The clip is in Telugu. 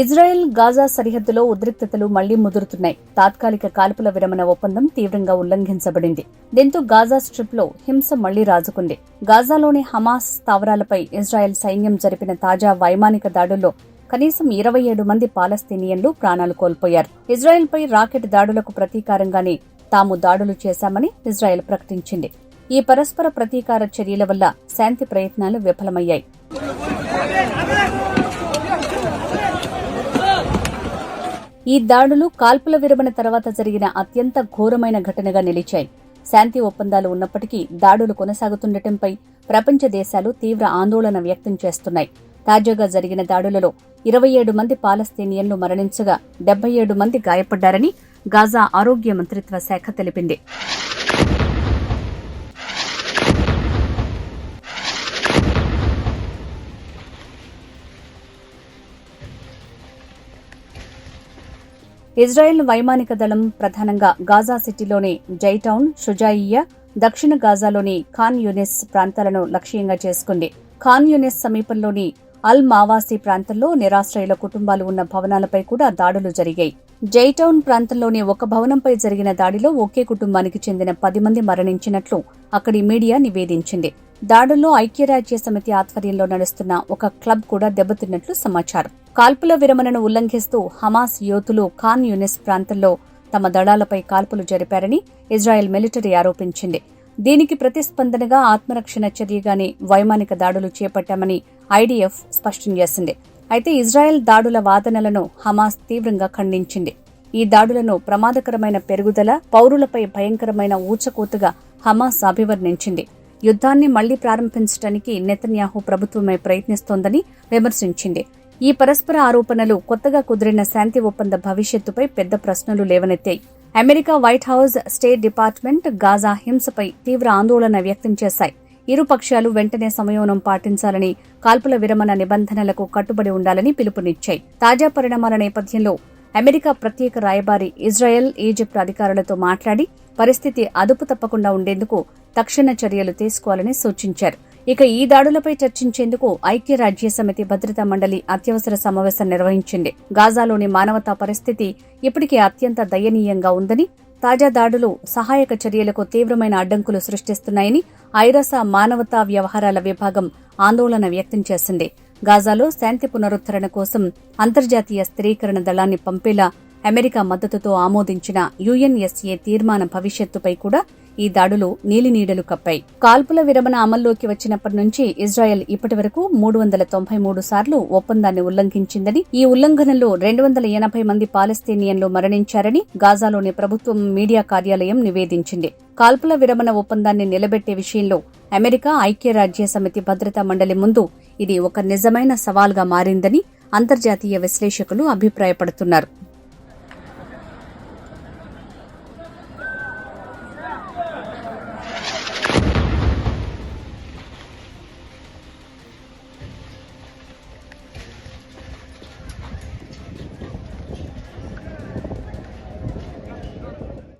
ఇజ్రాయెల్ గాజా సరిహద్దులో ఉద్రిక్తతలు మళ్ళీ ముదురుతున్నాయి. తాత్కాలిక కాల్పుల విరమణ ఒప్పందం తీవ్రంగా ఉల్లంఘించబడింది. దీంతో గాజా స్ట్రిప్లో హింస మళ్ళీ రాజుకుంది. గాజాలోని హమాస్ స్థావరాలపై ఇజ్రాయెల్ సైన్యం జరిపిన తాజా వైమానిక దాడుల్లో కనీసం ఇరవై ఏడు మంది పాలస్తీనియన్లు ప్రాణాలు కోల్పోయారు. ఇజ్రాయెల్పై రాకెట్ దాడులకు ప్రతీకారంగానే తాము దాడులు చేశామని ఇజ్రాయెల్ ప్రకటించింది. ఈ పరస్పర ప్రతీకార చర్యల వల్ల శాంతి ప్రయత్నాలు విఫలమయ్యాయి. ఈ దాడులు కాల్పుల విరమణ తర్వాత జరిగిన అత్యంత ఘోరమైన ఘటనగా నిలిచాయి. శాంతి ఒప్పందాలు ఉన్నప్పటికీ దాడులు కొనసాగుతుండటంపై ప్రపంచ దేశాలు తీవ్ర ఆందోళన వ్యక్తం చేస్తున్నాయి. తాజాగా జరిగిన దాడులలో ఇరవై ఏడు మంది పాలస్తీనియన్లు మరణించగా డెబ్బై ఏడు మంది గాయపడ్డారని గాజా ఆరోగ్య మంత్రిత్వ శాఖ తెలిపింది. ఇజ్రాయెల్ వైమానిక దళం ప్రధానంగా గాజా సిటీలోని జైటౌన్ షుజాయియా దక్షిణ గాజాలోని ఖాన్ యూనిస్ ప్రాంతాలను లక్ష్యంగా చేసుకుంది. ఖాన్ యూనిస్ సమీపంలోని అల్ మావాసీ ప్రాంతంలో నిరాశ్రయుల కుటుంబాలు ఉన్న భవనాలపై కూడా దాడులు జరిగాయి. జైటౌన్ ప్రాంతంలోని ఒక భవనంపై జరిగిన దాడిలో ఒకే కుటుంబానికి చెందిన పది మంది మరణించినట్లు అక్కడి మీడియా నివేదించింది. దాడుల్లో ఐక్యరాజ్య సమితి ఆధ్వర్యంలో నడుస్తున్న ఒక క్లబ్ కూడా దెబ్బతిన్నట్లు సమాచారం. కాల్పుల విరమణను ఉల్లంఘిస్తూ హమాస్ యోధులు ఖాన్ యూనిస్ ప్రాంతంలో తమ దళాలపై కాల్పులు జరిపారని ఇజ్రాయెల్ మిలిటరీ ఆరోపించింది. దీనికి ప్రతిస్పందనగా ఆత్మరక్షణ చర్యగానే వైమానిక దాడులు చేపట్టామని ఐడీఎఫ్ స్పష్టం చేసింది. అయితే ఇజ్రాయెల్ దాడుల వాదనలను హమాస్ తీవ్రంగా ఖండించింది. ఈ దాడులను ప్రమాదకరమైన పెరుగుదల పౌరులపై భయంకరమైన ఊచకోతగా హమాస్ అభివర్ణించింది. యుద్ధాన్ని మళ్ళీ ప్రారంభించడానికి నెతన్యాహు ప్రభుత్వమే ప్రయత్నిస్తోందని విమర్శించింది. ఈ పరస్పర ఆరోపణలు కొత్తగా కుదిరిన శాంతి ఒప్పంద భవిష్యత్తుపై పెద్ద ప్రశ్నలు లేవనెత్తాయి. America White House State Department Gaza హింసపై తీవ్ర ఆందోళన వ్యక్తం చేశాయి. ఇరు పక్షాలు వెంటనే సంయమనం పాటించాలని కాల్పుల విరమణ నిబంధనలకు కట్టుబడి ఉండాలని పిలుపునిచ్చాయి. తాజా పరిణామాల నేపథ్యంలో అమెరికా ప్రత్యేక రాయబారి ఇజ్రాయెల్ ఈజిప్ట్ అధికారులతో మాట్లాడి పరిస్థితి అదుపు తప్పకుండా ఉండేందుకు తక్షణ చర్యలు తీసుకోవాలని సూచించారు. ఇక ఈ దాడులపై చర్చించేందుకు ఐక్యరాజ్య సమితి భద్రతా మండలి అత్యవసర సమావేశం నిర్వహించింది. గాజాలోని మానవతా పరిస్థితి ఇప్పటికే అత్యంత దయనీయంగా ఉందని తాజా దాడులు సహాయక చర్యలకు తీవ్రమైన అడ్డంకులు సృష్టిస్తున్నాయని ఐరాస మానవతా వ్యవహారాల విభాగం ఆందోళన వ్యక్తం చేసింది. గాజాలో శాంతి పునరుద్ధరణ కోసం అంతర్జాతీయ స్థిరీకరణ దళాన్ని పంపేలా అమెరికా మద్దతుతో ఆమోదించిన యుఎన్ఎస్ఏ తీర్మాన భవిష్యత్తుపై కూడా ఈ దాడులు నీలినీడలు కప్పాయి. కాల్పుల విరమణ అమల్లోకి వచ్చినప్పటి నుంచి ఇజ్రాయెల్ ఇప్పటి వరకు మూడు వందల తొంభై మూడు సార్లు ఒప్పందాన్ని ఉల్లంఘించిందని ఈ ఉల్లంఘనలో రెండు వందల ఎనభై మంది పాలస్తీనియన్లు మరణించారని గాజాలోని ప్రభుత్వం మీడియా కార్యాలయం నివేదించింది. కాల్పుల విరమణ ఒప్పందాన్ని నిలబెట్టే విషయంలో అమెరికా ఐక్యరాజ్య సమితి భద్రతా మండలి ముందు ఇది ఒక నిజమైన సవాల్గా మారిందని అంతర్జాతీయ విశ్లేషకులు అభిప్రాయపడుతున్నారు.